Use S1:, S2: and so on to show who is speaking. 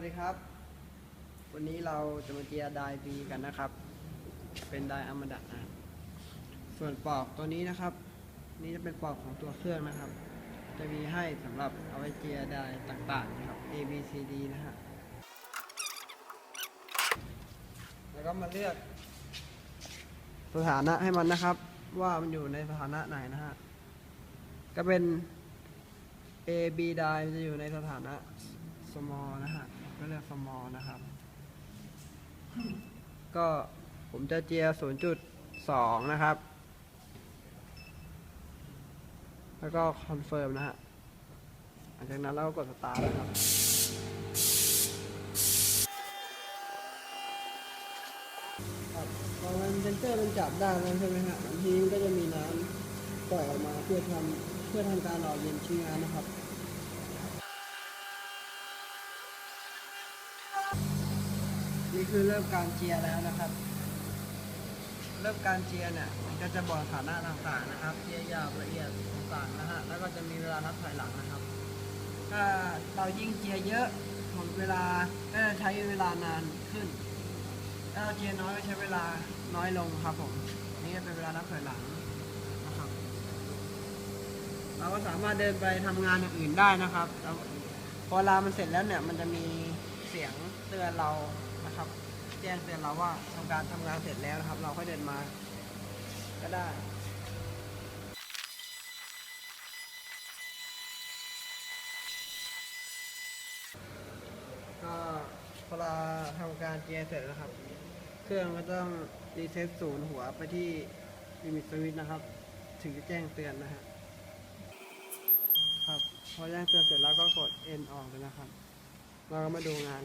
S1: วัสดีครับ วันนี้เราจะมาเจียไดบีกันนะครับ เป็นไดอมดะนะส่วนปลอกตัวนี้นะครับ นี่จะเป็นปลอกของตัวเครื่องนะครับ จะมีให้สำหรับเอาไว้เจียไดต่างๆนะครับ A B C D นะฮะแล้วก็มาเลือก สถานะให้มันนะครับ ว่ามันอยู่ในสถานะไหนนะฮะก็เป็น A B ได้มันจะอยู่ในสถานะ small นะฮะ ก็เรียก small นะครับ ก็ผมจะเจีย 0.2 นะครับ แล้วก็คอนเฟิร์มนะฮะ หลังจากนั้นเราก็กดสตาร์ทนะครับพอมันเซนเซอร์มันจับได้แล้วใช่ไหมฮะบางทีก็จะมีน้ำปล่อยออกมาเพื่อทำเพื่อทำการหล่อเย็นชิ้นงานนะครับ นี่คือเริ่มการเจียแล้วนะครับ เริ่มการเจียเนี่ยมันก็จะบอกสถานะต่างๆนะครับเจียยาวละเอียดต่างๆนะฮะแล้วก็จะมีเวลานับถอยหลังนะครับ ถ้าเรายิ่งเจียเยอะหมดเวลาก็จะใช้เวลานานขึ้นถ้าเราเจียน้อยก็ใช้เวลาน้อยลงครับผมนี่ก็เป็นเวลานับถอยหลังนะครับ เราก็สามารถเดินไปทำงานอย่างอื่นได้นะครับพอเวลามันเสร็จแล้วเนี่ยมันจะมีเสียงเตือนเรา นะครับ แจ้งเตือนเราว่าทำการทำงานเสร็จแล้วนะครับ เราค่อยเดินมา ก็ได้ก็พอเราทำการเจียเสร็จแล้วครับ เครื่องก็ต้องรีเซ็ตศูนย์หัวไปที่ลิมิตสวิตนะครับ ถึงจะแจ้งเตือนนะฮะครับพอแจ้งเตือนเสร็จแล้วก็กด N ออกเลยนะครับ เราก็มาดูงาน